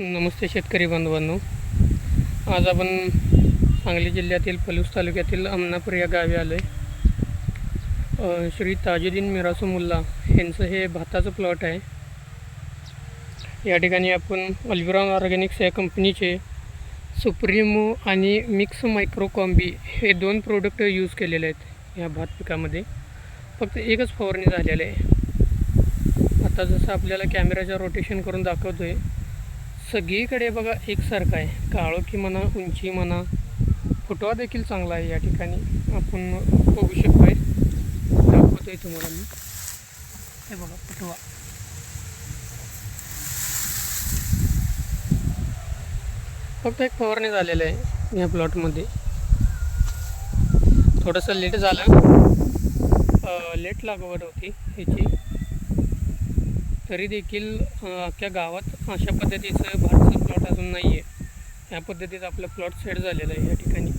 नमस्ते शेतकरी बांधवांनो आज आपण सांगली जिल्ह्यातील पलूस तालुक्यातील अमनापूर या गावी आलो आहे श्री ताजुद्दीन मिरासू मुल्ला यांचं हे भाताचं प्लॉट आहे. या ठिकाणी आपण अल्विरॉन ऑर्गॅनिक्स या कंपनीचे सुप्रीमो आणि मिक्स मायक्रो कॉम्बी हे दोन प्रोडक्ट यूज केलेले आहेत या भात पिकामध्ये. फक्त एकच फवारणी झालेलं आहे. आता जसं आपल्याला कॅमेऱ्याचं रोटेशन करून दाखवतो आहे सगळीकडे बघा एकसारखं आहे. काळोखी म्हणा उंची म्हणा फुटवा देखील चांगला आहे या ठिकाणी. आपण बघू शकतो आहे दाखवतो आहे तुम्हाला मी. हे बघा फुटवा. फक्त एक फवारणी झालेलं आहे या प्लॉटमध्ये. थोडंसं लेट झालं. लेट लागवड होती ह्याची. तरी देखील अख्ख्या गावात अशा पद्धतीचं भारतीय प्लॉट अजून नाही आहे ह्या पद्धतीत आपलं प्लॉट सेट झालेलं आहे या ठिकाणी.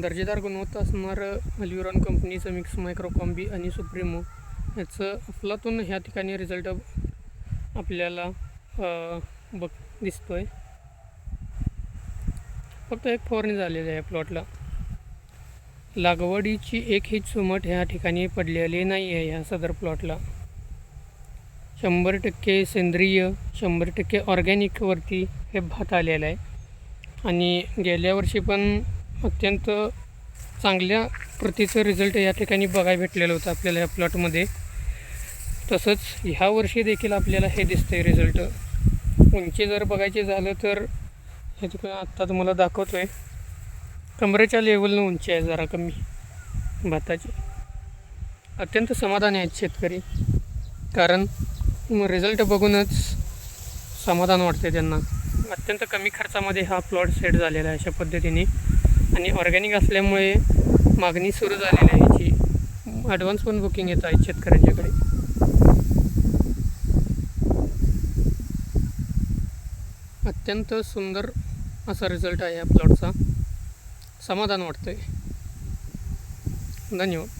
दर्जेदार गुणवत्ता असणारं अल्युरॉन कंपनीचं मिक्स मायक्रोकॉम्बी आणि सुप्रीमो याचं अफलातून ह्या ठिकाणी रिझल्ट आपल्याला बघ दिसतो आहे फक्त एक फवारणी झालेली आहे प्लॉटला लागवडीची एक ही चुमट ह्या ठिकाणी पडलेली नाही आहे ह्या सदर प्लॉटला. शंभर टक्के सेंद्रिय शंभर टक्के ऑर्गॅनिकवरती हे भात आलेलं आहे. आणि गेल्या वर्षी पण अत्यंत चांगल्या प्रतीचं रिझल्ट या ठिकाणी बघायला भेटलेलं होतं आपल्याला या प्लॉटमध्ये तसंच ह्या वर्षी देखील आपल्याला हे दिसतं आहे रिझल्ट उंची जर बघायची झालं तर हे तुम्ही आत्ता तुम्हाला दाखवतो आहे कमरेच्या लेवलनं उंची आहे जरा कमी. भाताची. अत्यंत समाधानी आहेत शेतकरी. कारण रिझल्ट बघूनच समाधान वाटते त्यांना. अत्यंत कमी खर्चामध्ये हा प्लॉट सेट झालेला आहे अशा पद्धतीने. आणि ऑर्गॅनिक असल्यामुळे मागणी सुरू झालेली आहे याची. ॲडव्हान्स पण बुकिंग येत आहेत शेतकऱ्यांच्याकडे. अत्यंत सुंदर असा रिझल्ट आहे या प्लॉटचा समाधान वाटतं आहे धन्यवाद.